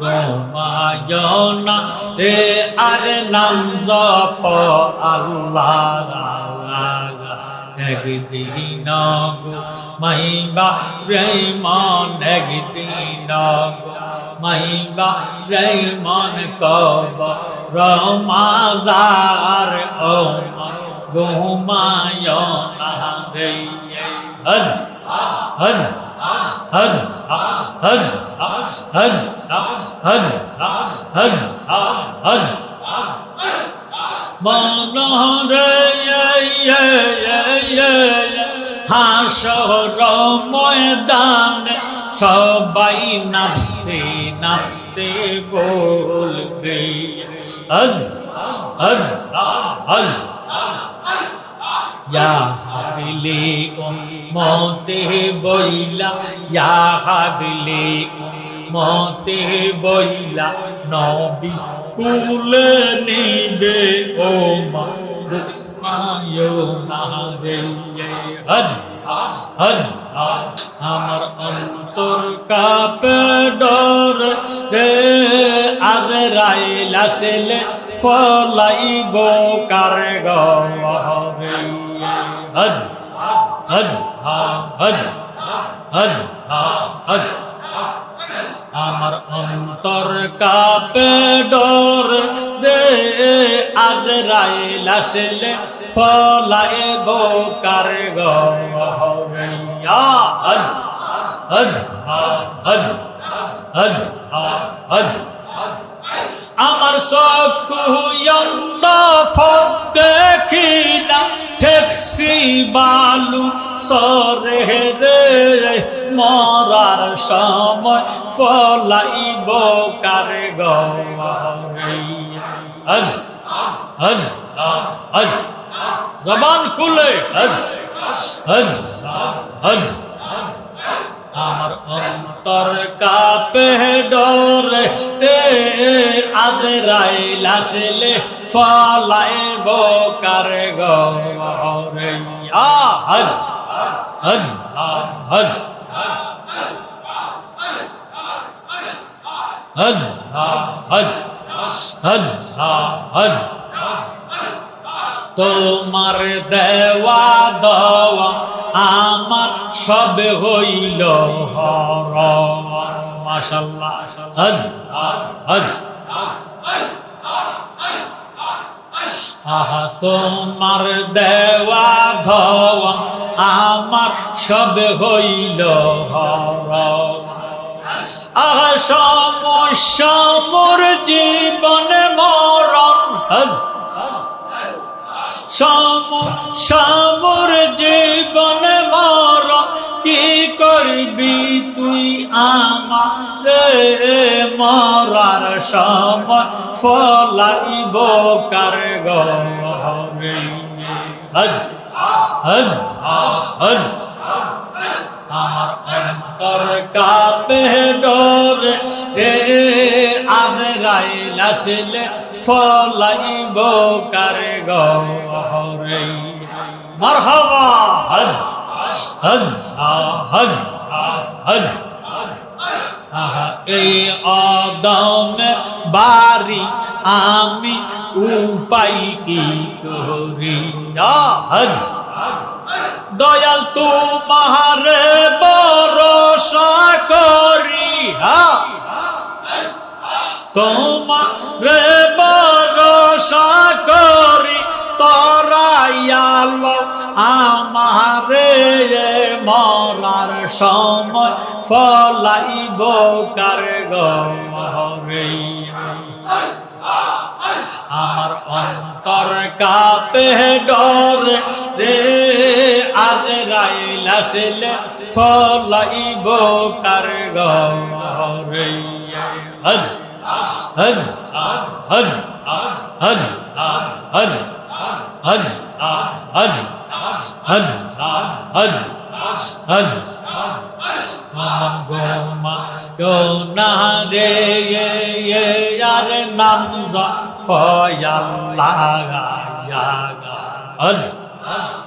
গোমায় না রে আর নাম জপ আল্লাহ একদিন গো মাইবা রেমন একদিন গো মাইবা রেমন কব রমাজার ও গোমায় না রে হজ হজ হজ হজ হজ হজ হজ হজ হাসর ময়দানে সবাই নাফসে নাফসে বলবে হজ হজ হজ ইয়া হাবিলে মতে বইলা, ইয়া হাবিলে মতে বইলা, নবী কুলে নিবে ও মা মায়ো না রে হজ হজ আমার অন্তর কাপে ডর রে, আজরাইল আসলে ফলাইব কার গরে হজ হজ হজ হজ হজ। আমার অন্তর কাপে ডর রে, আজরাইল আসলে ফলাইব কার গরে হজ হজ হজ হজ হজ। আমার সকুয়ন্দ ফক দেখি না ঠেকসি বালু সরে রে মরার সময় ফলাইব কারে জবান খুলে। হজ হজ হজ আমার অন্তর কাপে ডরে আজ রাইল আসলে ফলাইব কার গরে হজ হজ হজ হজ হজ হজ হজ তোমার দেওয়া দেওয়া আমার সব হইল হর মাশাল্লাহ তোমার দেওয়া ধওয়া আমার সব হইল হর আহা সমস্যা মোর জীবনে মরণ। হজ সামর জীবন মর, কি করবি তুই আমারে? মরার সম ফলাইব কার গরে হজ হজ হজ। অন্তর কাপে ডর রে আজরাইল আসলে ফলাইব কার গরে মারহাবা হজ হজ হজ হজ এই আদমের বাড়ি আমি উপায় কি করি হজ দয়াল তোমার বরসা করি তোমার বরসা করি তরাইয়াল আমারে মরার সময়, ফলাইব কার গরে আমার অন্তর কাপে ডর আজ রাইল আসলে ফলাইব কার গরে হজ হজ হজ হজ হজ হজ হজ হজ হজ হজ মন গোমা গোনা রে ইয়ার নাম ফয়াল্লাহ হজ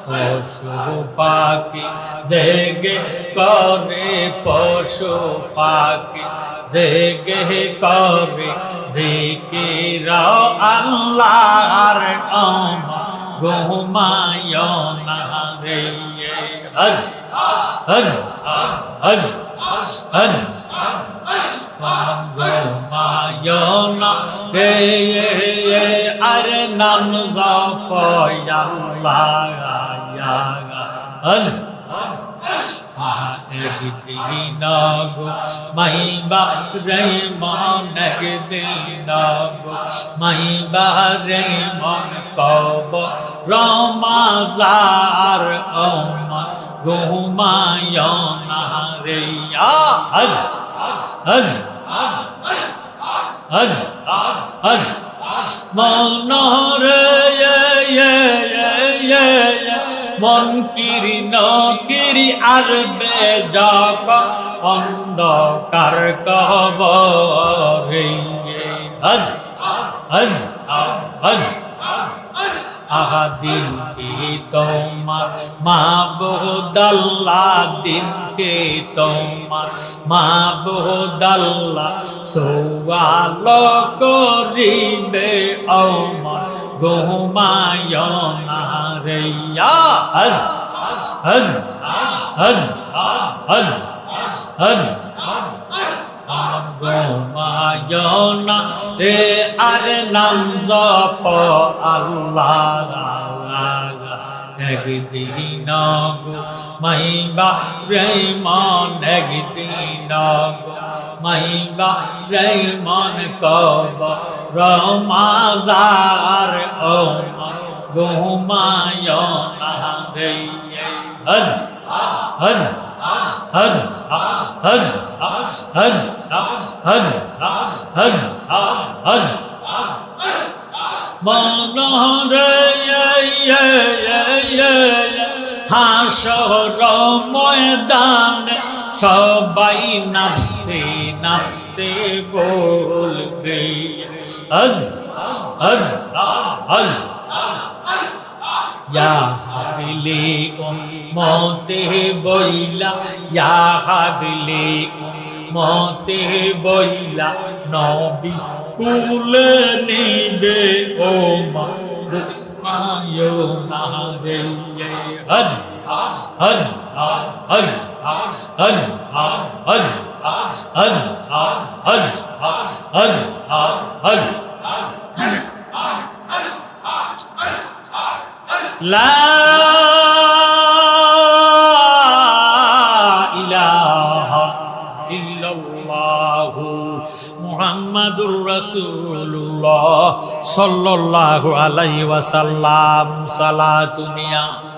পশু পাখি জেগে করে পশু পাখি জেগে করে জিকির আল্লাহর আমার ঘুমায় না রে। হজ হজ হজ হজ। ঘুমায়না রে। নাম দিন গো মাই বাপ রে মনক দিন গো মাই বারে মন কব, রমাজার অমা ঘুমায় না রে আজ আজ আজ আজ আজ মনরে মন কিরি নকিরি আসবে যাক অন্ধকার কব হজ হজ হজ। আহা দিন কি তোমার মা বহুদাল্লা দিন কে তোমার মা বহুদাল্লা সৌয়াল করিবে অমর ঘুমায় না রে হজ হজ হজ হজ হজ ঘুমায়না রে আর নাম জপ আল্লাহ একদিন গো মাইবা রেমন একদিন গো মাইবা রেমন কব রমাজার ওমর ঘুমায়না রে হজ হজ হজ হজ হজ হজ হজ হজ হাসর ময়দানে সবাই নাফসে নাফসে বলবে হজ হজ হজ। ইয়া হাবিলে মতে বইলা, ইয়া হাবিলে মতে বইলা নবী কুলে নিবে ও মা মায়ো না রে হজ হজ হজ হজ হজ হজ হজ হজ হজ হজ হজ লা মোহাম্মদুর রসুল্লাহ সাল্লাহ আলাই ওয়াসাল্লাম সালা দুনিয়া